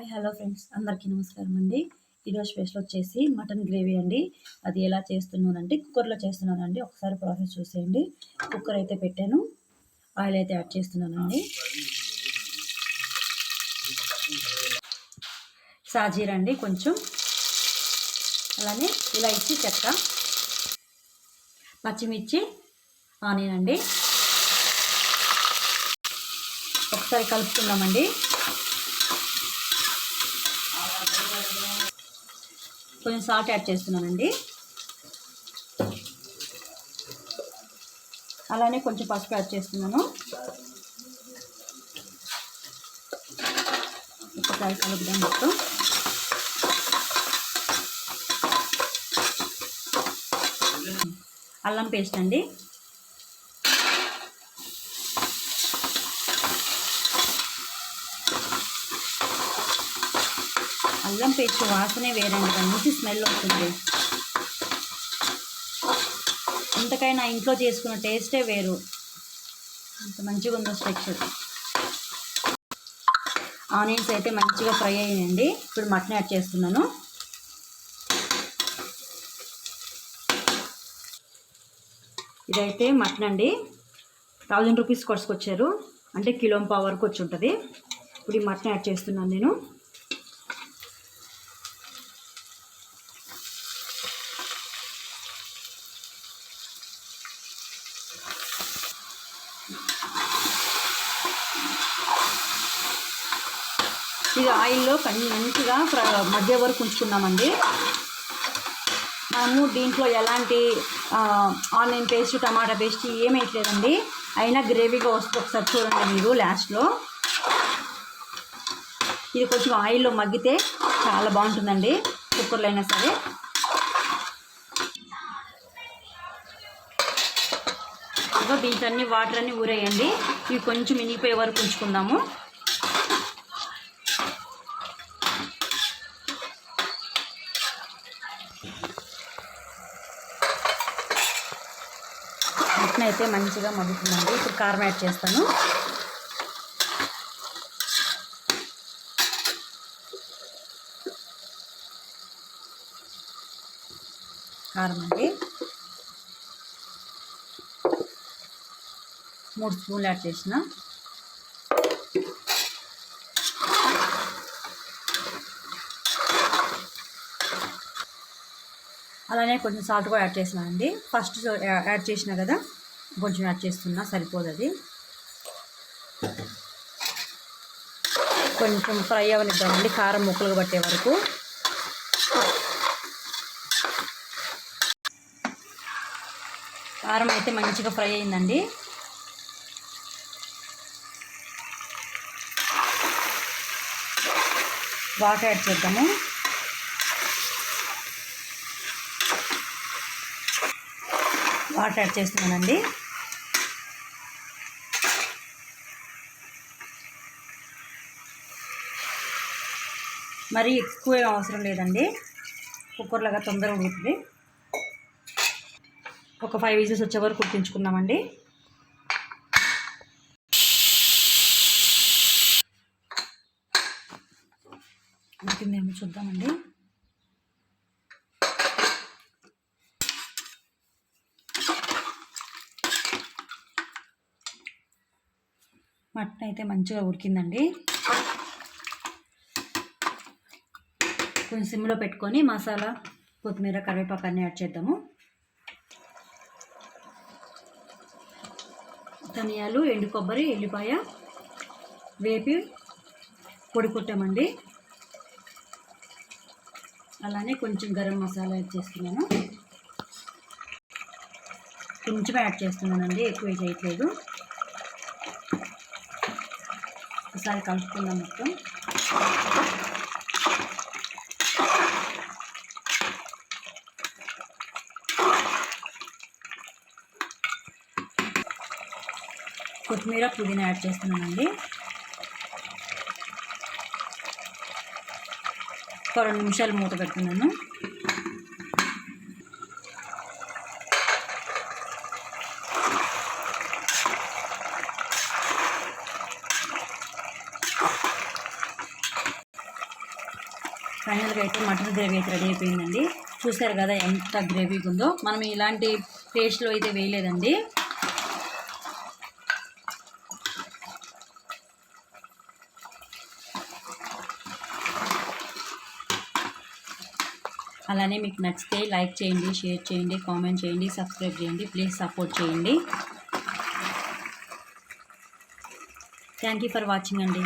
Hi hello friends. అందరికీ నమస్కారం అండి. ఈరోజు స్పెషల్ వచ్చేసి మటన్ గ్రేవీ అండి. అది ఎలా చేస్తున్నానంటే కుక్కర్లో చేస్తున్నానండి. ఒకసారి ప్రాసెస్ చూసేయండి. కుక్కర్ అయితే పెట్టాను. ఆయిల్ అయితే యాడ్ చేస్తున్నానండి. సాజీర అండి కొంచెం. అలానే ఇలా ఇచ్చి చెక్క పచ్చిమిర్చి ఆనియన్ అండి. ఒకసారి కలుపుతున్నామండి కొంచెం సాల్ట్ యాడ్ చేస్తున్నానండి. అలానే కొంచెం పసుపు యాడ్ చేస్తున్నాను. ఒకసారి కలుపుదాం మొత్తం. అల్లం పేస్ట్ అండి. అల్లం పేస్ట్ వాసనే వేరండి దాని నుంచి స్మెల్ వస్తుంది. ఎంతకైనా ఇంట్లో చేసుకున్న టేస్టే వేరు. అంత మంచిగా ఉందో స్ట్రక్చర్ ఆనియన్స్ అయితే మంచిగా ఫ్రై అయ్యాయండి ఇప్పుడు మటన్ యాడ్ చేస్తున్నాను. ఇదైతే మటన్ అండి. థౌజండ్ రూపీస్ కొట్టుకొచ్చారు అంటే కిలో పావు వరకు వచ్చి ఉంటుంది. ఇప్పుడు ఈ మటన్ యాడ్ చేస్తున్నాను నేను. ఇది ఆయిల్లో మంచిగా మధ్య వరకు ఉంచుకున్నామండి. మనము దీంట్లో ఎలాంటి ఆనియన్ పేస్ట్ టమాటా పేస్ట్ ఏమేయట్లేదండి అయినా గ్రేవీగా వస్తుంది ఒకసారి చూడండి మీరు లాస్ట్లో. ఇది కొంచెం ఆయిల్లో మగ్గితే చాలా బాగుంటుందండి. కుక్కర్లో అయినా సరే. ఇదిగో దీంట్లో అన్ని వాటర్ అన్నీ ఊరేయండి. ఇవి కొంచెం మినిగిపోయే వరకు ఉంచుకుందాము. మటన్ అయితే మంచిగా మగ్గుతుందండి. ఇప్పుడు కారం యాడ్ చేస్తాను. కారం అండి. మూడు స్పూన్లు యాడ్ చేసిన. అలానే కొంచెం సాల్ట్ కూడా యాడ్ చేసినా అండి. ఫస్ట్ యాడ్ చేసిన కదా. కొంచెం యాడ్ చేస్తున్నా సరిపోదు అది కొంచెం ఫ్రై అవనిద్దామండి కారం ముక్కలు పట్టే వరకు. కారం అయితే మంచిగా ఫ్రై అయిందండి. వాటర్ యాడ్ చేద్దాము. వాటర్ యాడ్ చేస్తున్నానండి. మరి ఎక్కువ ఏం అవసరం లేదండి. కుక్కర్లాగా తొందరగా ఉడుకుతుంది. ఒక ఫైవ్ విజిల్స్ వచ్చే వరకు కుట్టించుకుందామండి ఉడికిందేమో చూద్దామండి. మటన్ అయితే మంచిగా ఉడికిందండి. కొంచెం సిమ్లో పెట్టుకొని మసాలా కొత్తిమీర కరివేపాకు అన్నీ యాడ్ చేద్దాము. ధనియాలు ఎండు కొబ్బరి ఎల్లిపాయ వేపి పొడి కొట్టామండి. అలానే కొంచెం గరం మసాలా యాడ్ చేస్తున్నాను. కొంచెం యాడ్ చేస్తున్నానండి ఎక్కువ చేయట్లేదు ఒకసారి కలుపుకుందాం మొత్తం. కొత్తిమీర పుదీనా యాడ్ చేస్తున్నానండి. ఒక రెండు నిమిషాలు మూత పెడుతున్నాను. ఫైనల్గా అయితే మటన్ గ్రేవీ అయితే రెడీ అయిపోయిందండి. చూసారు కదా ఎంత గ్రేవీగా ఉందో. మనం ఇలాంటి పేస్ట్లో అయితే వేయలేదండి. అలానే మీకు నచ్చితే లైక్ చేయండి షేర్ చేయండి కామెంట్ చేయండి సబ్స్క్రైబ్ చేయండి ప్లీజ్ సపోర్ట్ చేయండి. థ్యాంక్ యూ ఫర్ వాచింగ్ అండి.